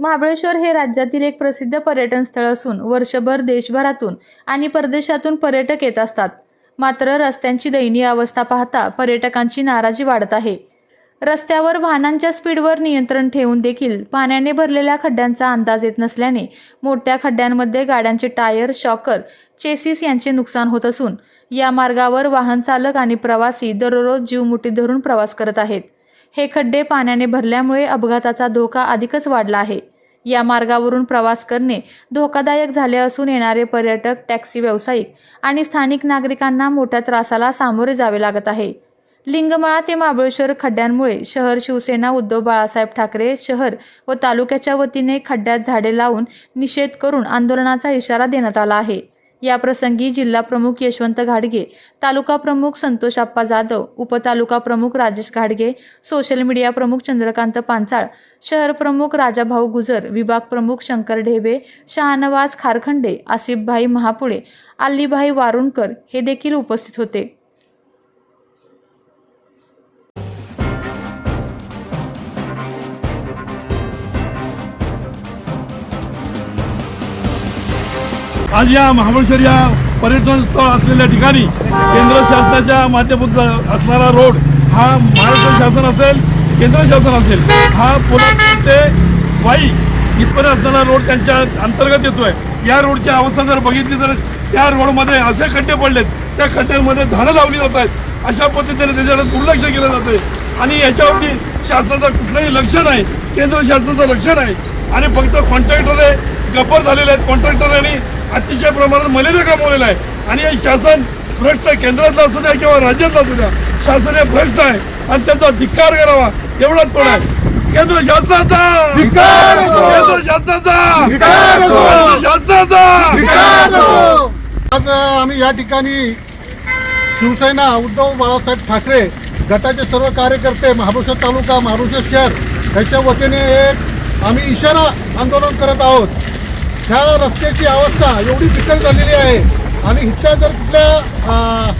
महाबळेश्वर हे राज्यातील एक प्रसिद्ध पर्यटन स्थळ असून वर्षभर देशभरातून आणि परदेशातून पर्यटक येत असतात. मात्र रस्त्यांची दयनीय अवस्था पाहता पर्यटकांची नाराजी वाढत आहे. रस्त्यावर वाहनांच्या स्पीडवर नियंत्रण ठेवून देखील पाण्याने भरलेल्या खड्ड्यांचा अंदाज येत नसल्याने मोठ्या खड्ड्यांमध्ये गाड्यांचे टायर शॉकर चेसिस यांचे नुकसान होत असून या मार्गावर वाहन चालक आणि प्रवासी दररोज जीव मुठी धरून प्रवास करत आहेत. हे खड्डे पाण्याने भरल्यामुळे अपघाताचा धोका अधिकच वाढला आहे. या मार्गावरून प्रवास करणे धोकादायक झाले असून येणारे पर्यटक टॅक्सी व्यावसायिक आणि स्थानिक नागरिकांना मोठ्या त्रासाला सामोरे जावे लागत आहे. लिंगमळा ते महाबळेश्वर खड्ड्यांमुळे शहर शिवसेना उद्धव बाळासाहेब ठाकरे शहर व तालुक्याच्या वतीने खड्ड्यात झाडे लावून निषेध करून आंदोलनाचा इशारा देण्यात आला आहे. या प्रसंगी जिल्हा प्रमुख यशवंत घाडगे तालुका प्रमुख संतोष आप्पा जाधव उपतालुका प्रमुख राजेश घाडगे सोशल मीडिया प्रमुख चंद्रकांत पांचाळ शहर प्रमुख राजाभाऊ गुजर विभाग प्रमुख शंकर ढेबे शहानवाज खारखंडे आसिफभाई महापुळे अल्लीभाई वारुणकर हे देखील उपस्थित होते. आज या महाबळेश्वर या पर्यटन स्थळ असलेल्या ठिकाणी केंद्र शासनाच्या माध्यमातून असणारा रोड हा महाराष्ट्र शासन असेल केंद्र शासन असेल हा पोलादपूर ते वाई इथपर्यंत असणारा रोड त्यांच्या अंतर्गत येतोय. या रोडची अवस्था जर बघितली तर त्या रोडमध्ये असे खड्डे पडलेत. त्या खड्ड्यांमध्ये झाडं लावली जात आहेत. अशा पद्धतीने त्याच्याकडे दुर्लक्ष केलं जातंय. आणि याच्यावरती शासनाचं कुठलंही लक्ष नाही केंद्र शासनाचं लक्ष नाही. आणि फक्त कॉन्ट्रॅक्टर गप्पर झालेले आहेत कॉन्ट्रॅक्टरांनी अतिशय प्रमाणात मलेरिया कमवलेला आहे. आणि हे शासन भ्रष्ट केंद्रातलं असू द्या किंवा राज्यातलं असू द्या शासन हे भ्रष्ट आहे आणि त्याचा धिक्कार करावा एवढाच थोडा आहे. केंद्र शासनाचा! केंद्र शासनाचा! केंद्र शासनाचा! आज आम्ही या ठिकाणी शिवसेना उद्धव बाळासाहेब ठाकरे गटाचे सर्व कार्यकर्ते महाबळेश्वर तालुका महाबळेश्वर शहर याच्या वतीने एक आम्ही इशारा आंदोलन करत आहोत. ह्या रस्त्याची अवस्था एवढी बिकट झालेली आहे. आणि इथल्या जर कुठल्या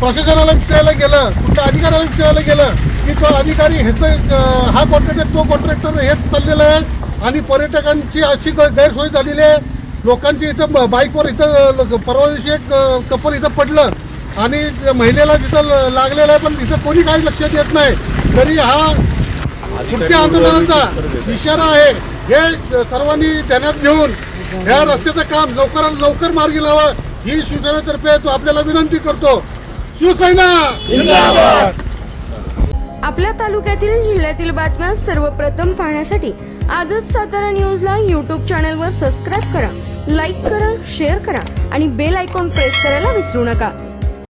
प्रशासनाला विचारायला गेलं कुठल्या अधिकाऱ्याला विचारायला गेलं की तो अधिकारी ह्याचं हा कॉन्ट्रॅक्टर तो कॉन्ट्रॅक्टर हेच चाललेलं आहे. आणि पर्यटकांची अशी ग- गैरसोय झालेली आहे. लोकांची इथं बाईकवर इथं परवा दिवशी एक कपल इथं पडलं. आणि त्या महिलेला तिथं ल- लागलेलं आहे पण तिथं कोणी काही लक्षात येत नाही. तरी हा पुढच्या आंदोलनाचा इशारा आहे हे सर्वांनी ध्यानात घेऊन या रस्त्याचं काम लवकरात लवकर मार्गी लावा. ही शिवसेनेतर्फे तो आपल्याला विनंती करतो. शिवसेना! आपल्या तालुक्यातील जिल्ह्यातील बातम्या सर्वप्रथम पाहण्यासाठी आजच सातारा न्यूजला यूट्यूब चॅनलवर सबस्क्राईब करा लाईक करा शेअर करा आणि बेल आयकॉन प्रेस करायला विसरू नका.